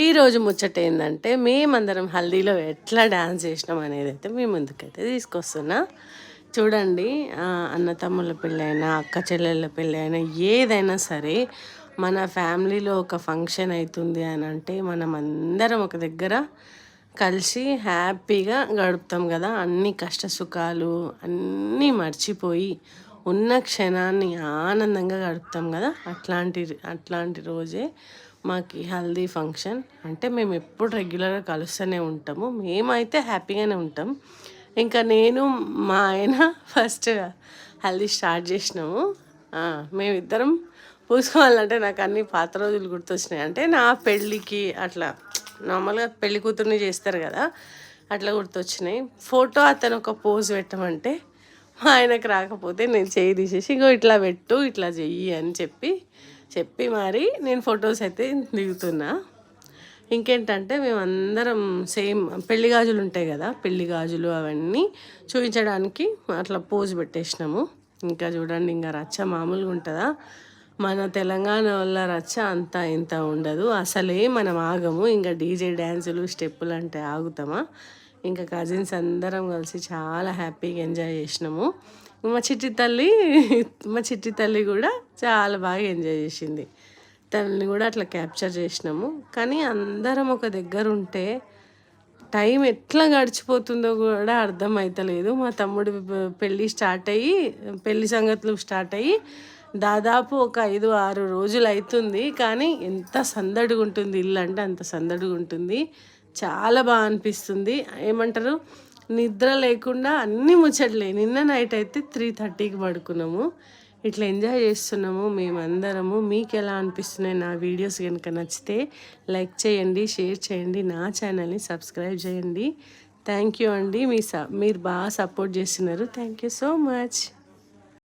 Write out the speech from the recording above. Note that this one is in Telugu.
ఈరోజు ముచ్చట ఏంటంటే మేమందరం హల్దీలో ఎట్లా డ్యాన్స్ చేసినాం అనేది అయితే మీ ముందుకైతే తీసుకొస్తున్నా. చూడండి అన్న తమ్ముళ్ళ పెళ్ళైనా అక్క చెల్లెళ్ళ పెళ్ళైనా ఏదైనా సరే మన ఫ్యామిలీలో ఒక ఫంక్షన్ అవుతుంది అని అంటే మనం అందరం ఒక దగ్గర కలిసి హ్యాపీగా గడుపుతాం కదా. అన్ని కష్ట సుఖాలు అన్నీ మర్చిపోయి ఉన్న క్షణాన్ని ఆనందంగా గడుపుతాం కదా? అట్లాంటి అట్లాంటి రోజే మాకు హెల్దీ హల్దీ ఫంక్షన్. అంటే మేము ఎప్పుడు రెగ్యులర్గా కలుస్తూనే ఉంటాము. మేమైతే హ్యాపీగానే ఉంటాం. ఇంకా నేను మా ఆయన ఫస్ట్ హల్దీ స్టార్ట్ చేసినాము. మేమిద్దరం పూసుకోవాలంటే నాకు అన్ని పాత రోజులు గుర్తొచ్చినాయి. అంటే నా పెళ్ళికి అట్లా నార్మల్గా పెళ్ళి కూతుర్ని చేస్తారు కదా? అట్లా గుర్తొచ్చినాయి. ఫోటో అతను ఒక పోజ్ పెట్టమంటే ఆయనకు రాకపోతే నేను చేయి తీసేసి ఇంకో ఇట్లా పెట్టు ఇట్లా చెయ్యి అని చెప్పి చెప్పి మరి నేను ఫొటోస్ అయితే దిగుతున్నా. ఇంకేంటంటే మేమందరం సేమ్ పెళ్ళి గాజులు ఉంటాయి కదా పెళ్ళి గాజులు అవన్నీ చూపించడానికి అట్లా పోజ్ పెట్టేసినాము. ఇంకా చూడండి ఇంకా రచ్చ మామూలుగా ఉంటుందా? మన తెలంగాణ వల్ల రచ్చ అంత ఇంత ఉండదు. అసలే మనం ఆగము. ఇంకా డీజే డ్యాన్సులు స్టెప్పులు అంటే ఆగుతామా? ఇంకా కజిన్స్ అందరం కలిసి చాలా హ్యాపీగా ఎంజాయ్ చేసినాము. మా చిట్టి తల్లి మా చిట్టి తల్లి కూడా చాలా బాగా ఎంజాయ్ చేసింది. తల్లిని కూడా అట్లా క్యాప్చర్ చేసినాము. కానీ అందరం ఒక దగ్గర ఉంటే టైం ఎట్లా గడిచిపోతుందో కూడా అర్థం అవుతలేదు మా తమ్ముడు పెళ్ళి స్టార్ట్ అయ్యి పెళ్ళి సంగతులు స్టార్ట్ అయ్యి దాదాపు ఒక ఐదు ఆరు రోజులు అవుతుంది కానీ ఎంత సందడిగా ఉంటుంది ఇల్లు అంటే అంత సందడిగా ఉంటుంది చాలా బాగా అనిపిస్తుంది. ఏమంటారు? నిద్ర లేకుండా అన్నీ ముచ్చట్లే. నిన్న నైట్ అయితే త్రీ థర్టీకి పడుకున్నాము. ఇట్లా ఎంజాయ్ చేస్తున్నాము మేమందరము. మీకు ఎలా అనిపిస్తున్నాయి నా వీడియోస్ కనుక నచ్చితే లైక్ చేయండి షేర్ చేయండి నా ఛానల్ని సబ్స్క్రైబ్ చేయండి. థ్యాంక్ యూ అండి. మీ స మీరు బాగా సపోర్ట్ చేస్తున్నారు. Thank you so much